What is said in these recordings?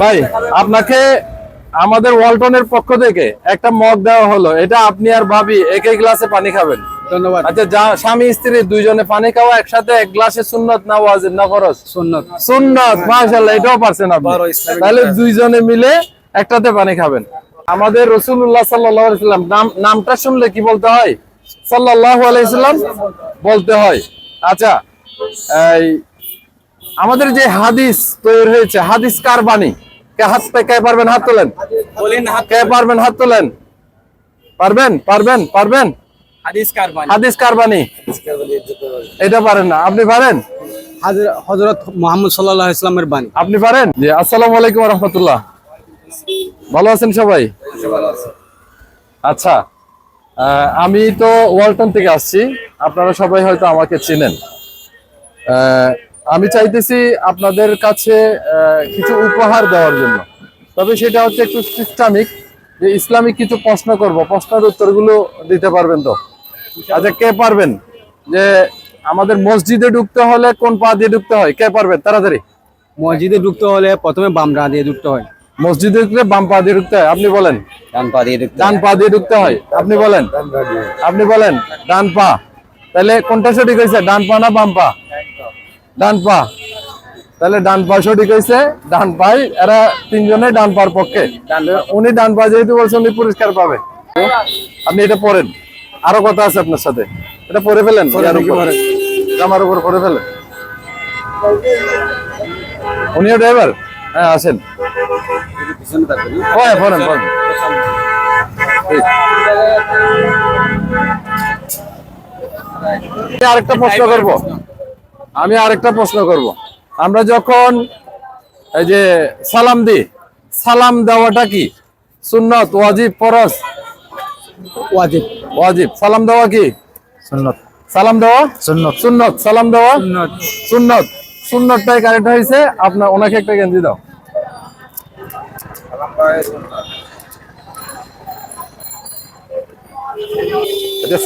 ভাই আপনাকে আমাদের ওয়ালটনের পক্ষ থেকে একটা মগ দেওয়া হলো। এটা আপনি আর ভাবি একই গ্লাসে পানি খাবেন। ধন্যবাদ। আচ্ছা যা স্বামী স্ত্রী দুইজনে পানি খাওয়া একসাথে এক গ্লাসে সুন্নত না ওয়াজিব না ফরজ? সুন্নত। সুন্নত মাশাআল্লাহ এটাও পারছেন আপনি। তাহলে দুইজনে মিলে একটাতে পানি খাবেন। আমাদের রাসূলুল্লাহ সাল্লাল্লাহু আলাইহি সাল্লাম নাম নামটা শুনলে কি বলতে হয়? সাল্লাল্লাহু আলাইহি সাল্লাম বলতে হয়। আচ্ছা এই আমাদের যে হাদিস তৈরি হয়েছে হাদিস কার বাণী? কে হাত কে পারবেন হাত তোলেন? কে পারবেন হাত তোলেন? পারবেন? পারবেন? পারবেন? হাদিস কার বাণী? এটা পারেন না। আপনি পারেন? হযরত মুহাম্মদ সাল্লাল্লাহু ইসলামের বাণী। আপনি পারেন? জি আসসালামু আলাইকুম রহমতুল্লাহ। ভালো আছেন সবাই? আচ্ছা আমি তো ওয়ালটন থেকে আসছি। আপনারা সবাই হয়তো আমাকে চিনেন। আহ, আমি চাইতেছি আপনাদের কাছে কিছু উপহার দেওয়ার জন্য। তবে সেটা হচ্ছে একটু সিস্টেমিক যে ইসলামিক কিছু প্রশ্ন করব। প্রশ্নের উত্তরগুলো দিতে পারবেন তো? আচ্ছা কে পারবেন? যে আমাদের মসজিদে ঢুকতে হলে কোন পা দিয়ে ঢুকতে হয়? কে পারবেন? তাড়াতাড়ি। মসজিদে ঢুকতে হলে প্রথমে বাম রা দিয়ে ঢুকতে হয়। মসজিদে ঢুকলে বাম পা দিয়ে ঢুকতে হয়। আপনি বলেন। ডান পা দিয়ে ঢুকতে ডান পা দিয়ে ঢুকতে হয়। আপনি বলেন। আপনি বলেন ডান পা। তাহলে কোনটা সঠিক হয়েছে? ডান পা না বাম পা? ডান পা। তাহলে ডান পা সঠিক হয়েছে। ডান পাই এরা তিনজনে ডান পার পক্ষে। উনি ডান পা যেহেতু বলছেন উনি পুরস্কার পাবে। আপনি এটা পড়েন। আরও কথা আছে আপনার সাথে। এটা পড়ে ফেলেন? ইয়ার উপর। পড়ে ফেলেন। উনিও ড্রাইভার হ্যাঁ আসেন। পড়েন পড়েন পড়েন। আরেকটা প্রশ্ন করব। আমি আরেকটা প্রশ্ন করব। আমরা যখন এই যে সালাম দিই সালাম দেওয়াটা কি? সুন্নত ওয়াজিব ফরজ? ওয়াজিব। ওয়াজিব। সালাম দেওয়া কি? সুন্নত। সালাম দেওয়া? সুন্নত। সুন্নত। সালাম দেওয়া? সুন্নত। সুন্নত। সুন্নতটাই কারেক্ট হয়েছে। আপনার ওনাকে একটা গেঞ্জি দাও।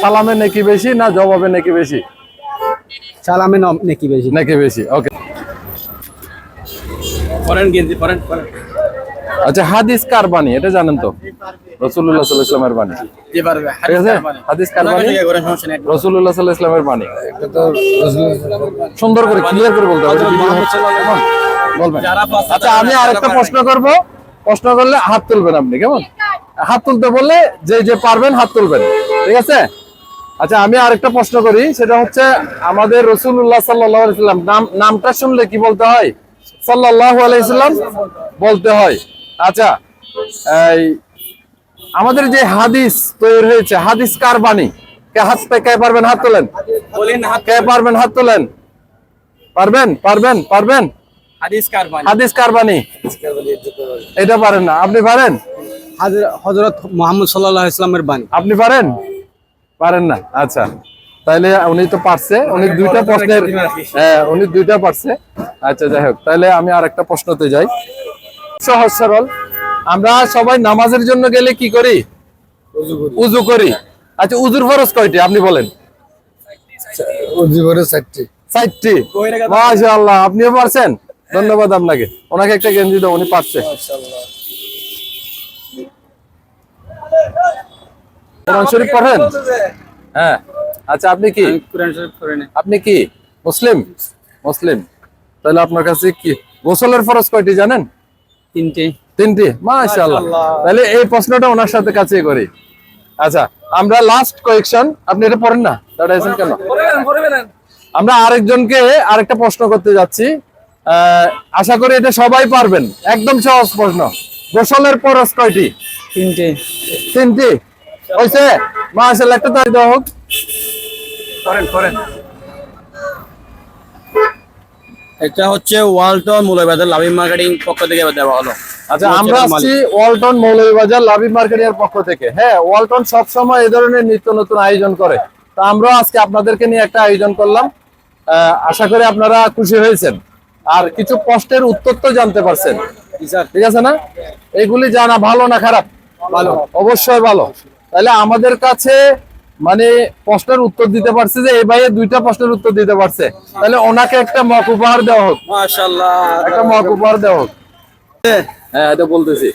সালামে নাকি বেশি না জবাবে নাকি বেশি? সালামে নাকি বেশি? নাকি বেশি? ওকে পরেন গেঞ্জি পরেন পরেন আচ্ছা হাদিস কার বাণী? এটা জানেন তো? রসুল্লাহ সাল্লাহ ইসলামের বাণী। ঠিক আছে? হাদিস কার বাণী? রসুল্লাহ সাল্লাহ ইসলামের বাণী। সুন্দর করে ক্লিয়ার করে বলতে হবে। video হচ্ছে না, কেমন? বলবেন। আচ্ছা আমি আরেকটা প্রশ্ন করব। প্রশ্ন করলে হাত তুলবেন আপনি কেমন? হাত তুলতে বললে যে যে পারবেন হাত তুলবেন। ঠিক আছে? আচ্ছা আমি আরেকটা প্রশ্ন করি সেটা হচ্ছে আমাদের রসুল্লাহ সাল্লাহ নাম নামটা শুনলে কি বলতে হয়? সাল্লাহ আলাইসাল্লাম বলতে হয়। আচ্ছা এই আমাদের যে হাদিস তৈরি হয়েছে হাদিস কার বাণী? কে হাত কে পারবেন হাত তোলেন? কে পারবেন হাত তোলেন? পারবেন পারবেন পারবেন? হাদিস কার বাণী? এটা পারেন না। আপনি পারেন? হযরত মুহাম্মদ সাল্লাল্লাহু আলাইহি ইসলামের বাণী। আপনি পারেন? পারেন না? আচ্ছা। তাইলে উনি তো পারছে উনি দুইটা প্রশ্নের হ্যাঁ উনি দুইটা পারছে। আচ্ছা যাই হোক তাহলে আমি আর একটা প্রশ্নতে যাই। সহজ সরল আমরা সবাই নামাজের জন্য গেলে কি করি? উজু করি। আচ্ছা উজুর ফরজ কয়টি? আপনি বলেন। জীবনে চারটি। চারটি? মাশাআল্লাহ আপনিও পারছেন? ধন্যবাদ আপনাকে। ওনাকে একটা গেঞ্জি দাও উনি পারছে। কোরআন শরীফ পড়েন? হ্যাঁ। আচ্ছা আপনি কি? কোরআন শরীফ পড়েন আপনি কি? মুসলিম? মুসলিম। তাহলে আপনার কাছে কি? গোসলের ফরজ কয়টি জানেন? তিনটে। তিনটি? মাশাআল্লাহ। তাহলে এই প্রশ্নটা ওনার সাথে কাছে করি। আচ্ছা আমরা লাস্ট কোয়েকশন আপনি এটা পড়েন না? দাঁড়াইছেন কেন? আমরা আরেকজনকে আরেকটা প্রশ্ন করতে যাচ্ছি। আহ, আশা করি এটা সবাই পারবেন। একদম সহজ প্রশ্ন। গোসলের পরশ কয়টি? তিনটে। তিনটি? হয়েছে মাশাআল্লাহ একটা হোক করেন করেন। এটা হচ্ছে ওয়ালটন লাভিং মার্কেটিং পক্ষ থেকে দেওয়া হলো। আচ্ছা আমরা মালিক। ওয়ালটন মৌলভীবাজার লাভি মার্কেটিং এর পক্ষ থেকে। হ্যাঁ ওয়ালটন সবসময় এই ধরনের নিত্য নতুন আয়োজন করে। তো আমরাও আজকে আপনাদেরকে নিয়ে একটা আয়োজন করলাম। আহ, আশা করি আপনারা খুশি হয়েছেন। আর কিছু প্রশ্নের উত্তর তো জানতে পারছেন। ঠিক আছে না? এগুলি জানা ভালো না খারাপ? ভালো। অবশ্যই ভালো। তাহলে আমাদের কাছে মানে প্রশ্নের উত্তর দিতে পারছে যে এই ভাইয়ের দুইটা প্রশ্নের উত্তর দিতে পারছে। তাহলে ওনাকে একটা মক উপহার দেওয়া হোক। মাশাআল্লাহ। একটা মক উপহার দেওয়া হোক। হ্যাঁ এটা বলতেছি।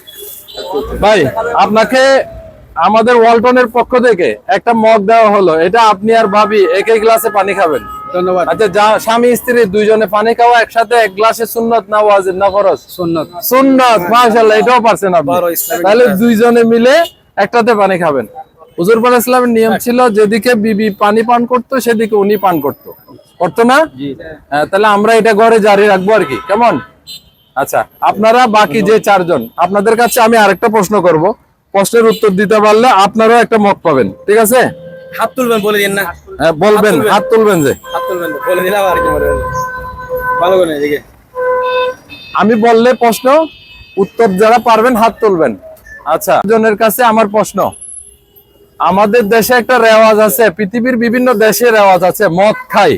ভাই আপনাকে আমাদের ওয়ালটনের পক্ষ থেকে একটা মগ দেওয়া হলো। এটা আপনি আর ভাবি একই গ্লাসে পানি খাবেন। ধন্যবাদ। আচ্ছা যা স্বামী স্ত্রী দুইজনে পানি খাওয়া একসাথে এক গ্লাসে সুন্নত না ওয়াজিব না ফরজ? সুন্নত। সুন্নত মাশাআল্লাহ এটাও পারছেন আপনি। তাহলে দুইজনে মিলে একটাতে পানি খাবেন। হুজুর পাল ইসলামের নিয়ম ছিল যেদিকে বিবি পানি পান করতো সেদিকে উনি পান করতো। করতো না? হ্যাঁ, তাহলে আমরা এটা ঘরে জারি রাখব আর কি। কেমন? আচ্ছা আপনারা বাকি যে চারজন আপনাদের কাছে আমি আরেকটা প্রশ্ন করব। প্রশ্নের উত্তর দিতে পারলে আপনারাও একটা মত পাবেন ঠিক আছে? হাত তুলবেন বলে দিন না। হ্যাঁ, বলবেন হাত তুলবেন। যে। হাত তুলবেন বলে দিলাম আর কি ভালো করে এদিকে। আমি বললে প্রশ্ন উত্তর যারা পারবেন হাত তুলবেন। আচ্ছা। জনের কাছে আমার প্রশ্ন। আমাদের দেশে একটা রেওয়াজ আছে পৃথিবীর বিভিন্ন দেশে রেওয়াজ আছে মদ খাই।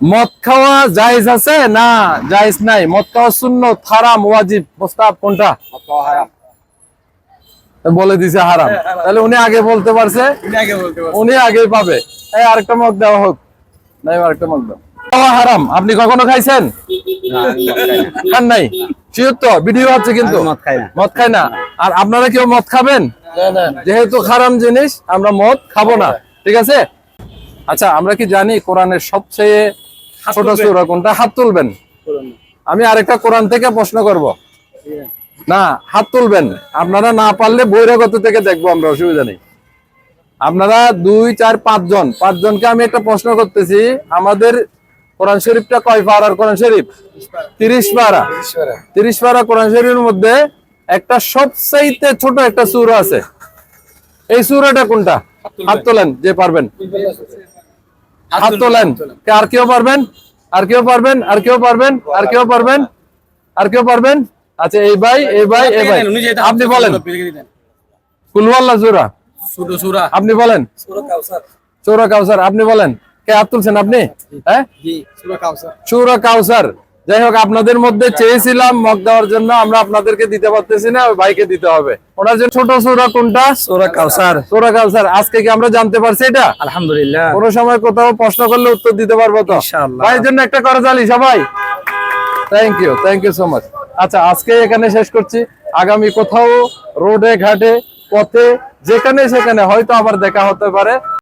মদ খাওয়া জায়েজ আছে না জায়েজ নাই? মদ খাওয়া শূন্য হারাম ওয়াজিব প্রস্তাব কোনটা? বলে দিছে হারাম। তাহলে উনি আগে বলতে পারছে? আগে উনি আগেই পাবে। এই আরেকটা মগ দেওয়া হোক। নাই আরেকটা মগ দাও। খাওয়া হারাম। আপনি কখনো খাইছেন? খান নাই? শিওর ভিডিও কিন্তু। আমি মদ খাই না। মদ খাই না। আর আপনারা কেউ মদ খাবেন? যেহেতু খারাম জিনিস আমরা মদ খাব না। ঠিক আছে? আচ্ছা আমরা কি জানি কোরআনের সবচেয়ে ছোট। সূরা কোনটা? হাত তুলবেন। আমি আরেকটা কোরআন থেকে প্রশ্ন করব। না হাত তুলবেন। আপনারা না পারলে বৈরাগত থেকে দেখব আমরা অসুবিধা নেই। আপনারা দুই চার পাঁচজন। পাঁচজনকে আমি একটা প্রশ্ন করতেছি। আমাদের কোরআন শরীফটা কয় পাড়ার কোরআন শরীফ? তিরিশ পাড়া তিরিশ পাড়া কোরআন শরীফের মধ্যে একটা সবচাইতে ছোট একটা সুর আছে। এই সুরাটা কোনটা? হাত তোলেন যে পারবেন। হাত তোলেন। আর কেউ পারবেন? আর কেউ পারবেন? আর কেউ পারবেন? আর কেউ পারবেন? আর কেউ পারবেন? আচ্ছা এই ভাই এই ভাই এই ভাই। আপনি বলেন। কুলওয়াল্লা জোরা সুরা আপনি বলেন। চৌরা কাউসার আপনি বলেন। কে হাত তুলছেন আপনি? হ্যাঁ? সুরা কাউসার। যাই হোক আপনাদের মধ্যে চেয়েছিলাম মগ দেওয়ার জন্য আমরা আপনাদেরকে দিতে পারতেছি না ভাইকে দিতে হবে। ওনার যে ছোট সৌরা কোনটা? সুরা কাউসার। চৌরা কাউসার আজকে কি আমরা জানতে পারছি এটা? আলহামদুলিল্লাহ। কোন সময় কোথাও প্রশ্ন করলে উত্তর দিতে পারব তো? ভাইয়ের জন্য একটা করে জালি সবাই। Thank you thank you so much আচ্ছা আজকে এখানে শেষ করছি। আগামী কোথাও রোডে ঘাটে পথে যেখানে সেখানে হয়তো আবার দেখা হতে পারে।